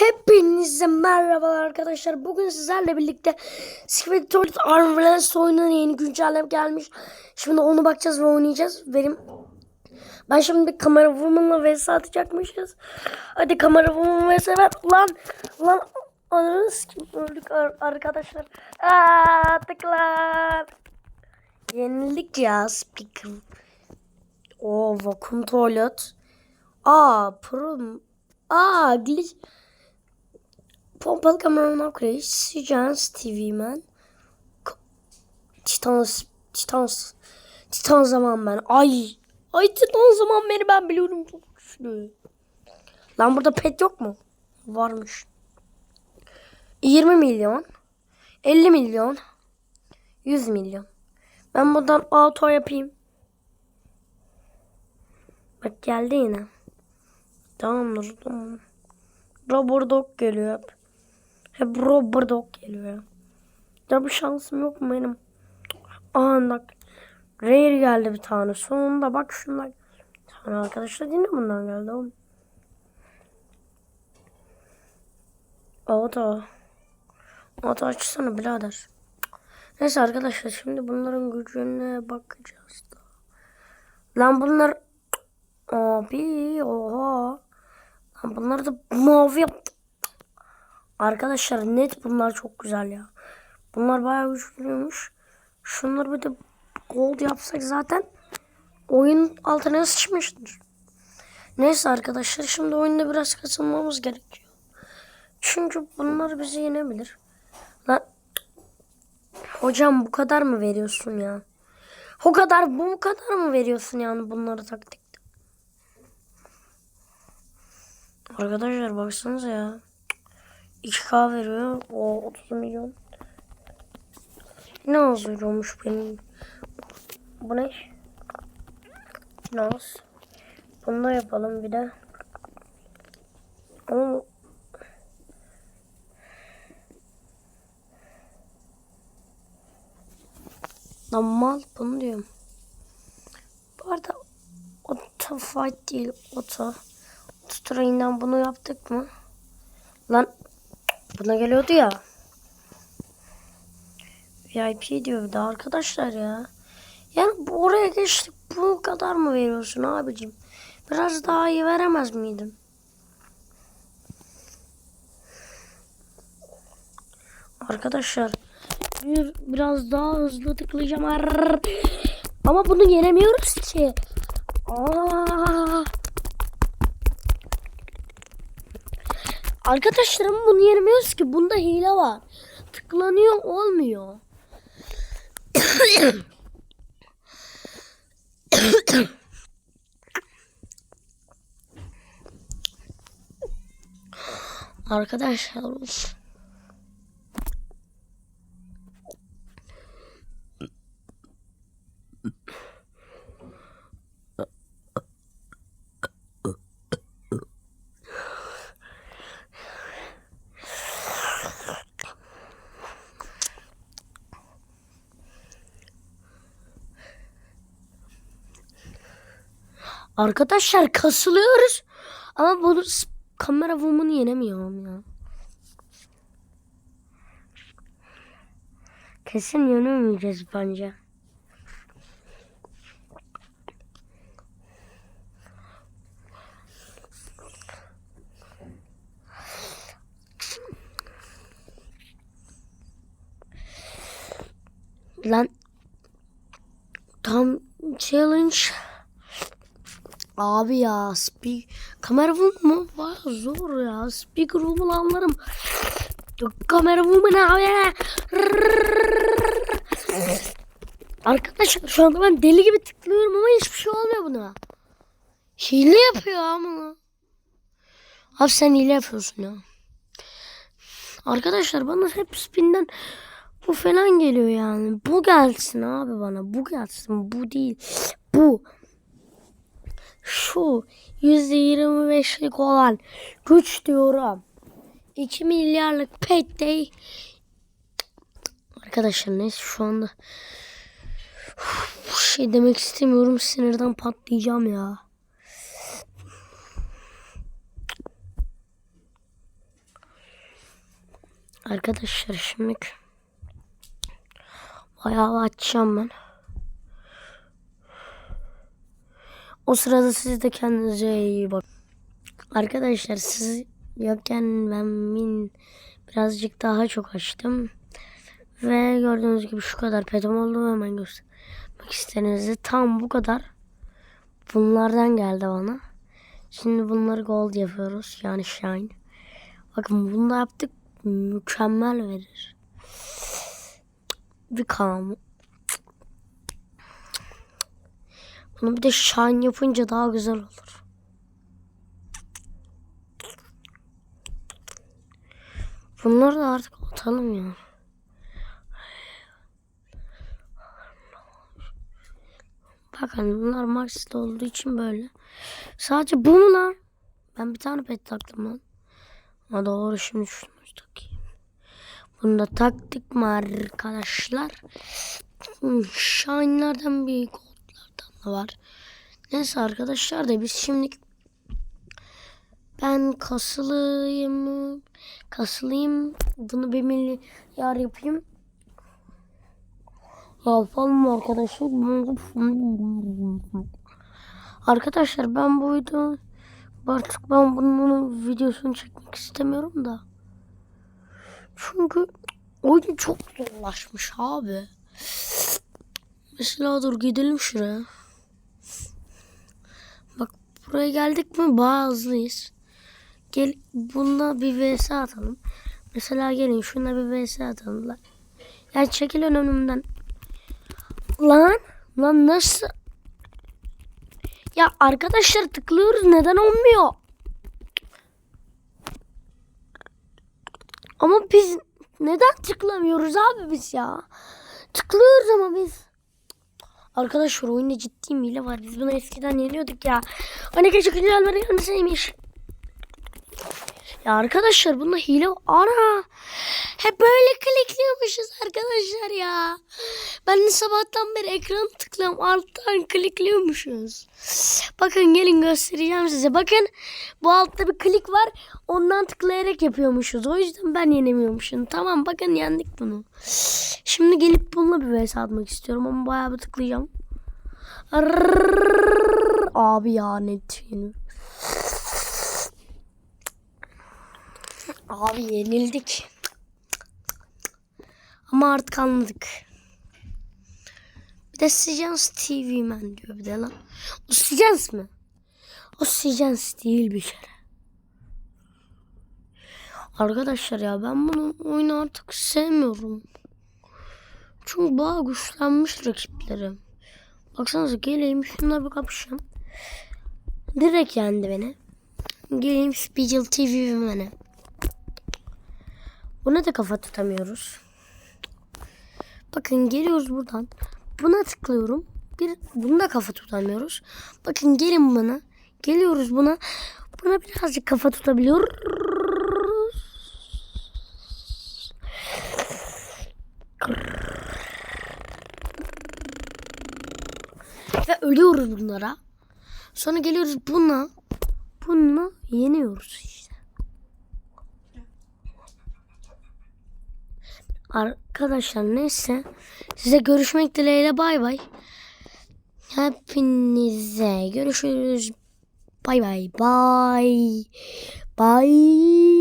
Hepinize merhabalar arkadaşlar. Bugün sizlerle birlikte Secret Toilet Armrest oyunun yeni güncelleme gelmiş. Şimdi onu bakacağız ve oynayacağız. Benim ben şimdi kamera woman'la vs atacakmışız. Hadi kamera woman vs ver. Lan lan ananız kim öldük ar- arkadaşlar. Aa, tıklar. Yenilik ya speaker. O vakum tuvalet. Aa pro. Aa glitch. Pompalı kameraman upgrade. Sijans TV man. Titans. Titans. Titan zaman ben. Ay. Ay Titan zaman beni ben biliyorum çok güçlü. Lan burada pet yok mu? Varmış. 20 milyon. 50 milyon. 100 milyon. Ben buradan auto yapayım. Bak geldi yine. Tamam. Rubber Dog geliyor hep. Rubber Dog geliyor. Ya bir şansım yok mu benim? Aa bak. Rare geldi bir tane. Sonunda bak. Bir tane arkadaşlar yine bundan geldi oğlum. Auto. Auto açsana birader. Neyse arkadaşlar şimdi bunların gücüne bakacağız da. Lan bunlar Abi oha. Lan bunları da mavi yaptım. Arkadaşlar net bunlar çok güzel ya. Bunlar bayağı güçlüymüş. Şunları bir de gold yapsak zaten oyun altına sıçmıştır. Neyse arkadaşlar şimdi oyunda biraz kasılmamız gerekiyor. Çünkü bunlar bizi yenebilir. Lan hocam bu kadar mı veriyorsun ya? O kadar bu kadar mı veriyorsun yani bunları taktikte? Arkadaşlar baksanıza ya. 2K veriyor. O 30 milyon. Ne az veriyormuş benim. Bu ne? Ne az? Bunu da yapalım bir de. Ama Lan mal bunu diyorum. Bu arada Auto fight değil Auto. Strain'den bunu yaptık mı? Lan buna geliyordu ya. VIP diyor de arkadaşlar ya. Yani oraya geçtik. Bu kadar mı veriyorsun abicim? Biraz daha iyi veremez miydin? Arkadaşlar bir, biraz daha hızlı tıklayacağım. Ama bunu yenemiyoruz ki. Aa. Arkadaşlarım bunu yenemiyoruz ki. Bunda hile var. Tıklanıyor olmuyor. Arkadaşlar Arkadaşlar kasılıyoruz. Ama bunu kamera woman'ı yenemiyorum ya. Kesin yenemeyeceğiz bence. Lan tam challenge Abi ya speak kamera woman var zor ya speaker woman anlarım. Kamera woman abi. Arkadaşlar şu anda ben deli gibi tıklıyorum ama hiçbir şey olmuyor buna. Hile yapıyor ama. Abi sen hile yapıyorsun ya. Arkadaşlar bana hep spinden bu falan geliyor yani. Bu gelsin abi bana. Bu gelsin. Bu değil. Bu şu %25'lik olan güç diyorum. 2 milyarlık payday. Arkadaşlar neyse şu anda Uf, şey demek istemiyorum sinirden patlayacağım ya. Arkadaşlar şimdi bayağı açacağım ben. O sırada siz de kendinize iyi bakın. Arkadaşlar siz yokken ben min birazcık daha çok açtım. Ve gördüğünüz gibi şu kadar petim oldu hemen göstermek istediğinizde tam bu kadar. Bunlardan geldi bana. Şimdi bunları gold yapıyoruz. Yani shine. Bakın bunu da yaptık. Mükemmel verir. Bir kalm. Bunu bir de shine yapınca daha güzel olur. Bunları da artık atalım ya. Bakın bunlar Max'te olduğu için böyle. Sadece bu mu lan? Ben bir tane pet taktım lan. Ha doğru şimdi şunu takayım. Bunu da taktık mı arkadaşlar? Hmm, bir goldlardan da var. Neyse arkadaşlar da biz şimdi ben kasılıyım. Kasılıyım. Bunu bir milyar yapayım. Yapalım arkadaşlar. Arkadaşlar ben bu video artık ben bunun videosunu çekmek istemiyorum da. Çünkü oyun çok zorlaşmış abi. Mesela dur gidelim şuraya. Buraya geldik mi bayağı hızlıyız. Gel bununla bir vs atalım. Mesela gelin şuna bir vs atalım. Lan. Ya çekil önümden. Lan lan nasıl? Ya arkadaşlar tıklıyoruz neden olmuyor? Ama biz neden tıklamıyoruz abi biz ya? Tıklıyoruz ama biz. Arkadaşlar oyunda ciddi hile var. Biz bunu eskiden yeniyorduk ya. Hani gece güncelmeleri yanısıymış. Ya arkadaşlar bunda hile ana. Hep böyle klikliyormuşuz arkadaşlar ya. Ben de sabahtan beri ekran tıklıyorum alttan klikliyormuşuz. Bakın gelin göstereceğim size. Bakın bu altta bir klik var. Ondan tıklayarak yapıyormuşuz. O yüzden ben yenemiyormuşum. Tamam bakın yendik bunu. Şimdi gelip bununla bir vs atmak istiyorum ama bayağı bir tıklayacağım. Abi ya net yeni. Abi yenildik. Ama artık anladık. Bir de Sijans TV man diyor bir de lan. O Sijans mı? O Sijans değil bir kere. Arkadaşlar ya ben bunu oyunu artık sevmiyorum. Çünkü bayağı güçlenmiş rakiplerim. Baksanıza geleyim şununla bir kapışacağım. Direkt yendi beni. Geleyim Spiegel TV beni. Buna da kafa tutamıyoruz. Bakın geliyoruz buradan. Buna tıklıyorum. Bir bunu da kafa tutamıyoruz. Bakın gelin bana. Geliyoruz buna. Buna birazcık kafa tutabiliyoruz. Ve ölüyoruz bunlara. Sonra geliyoruz buna. Bununla yeniyoruz Arkadaşlar neyse. Size görüşmek dileğiyle bay bay. Hepinize görüşürüz. Bay bay bay. Bay.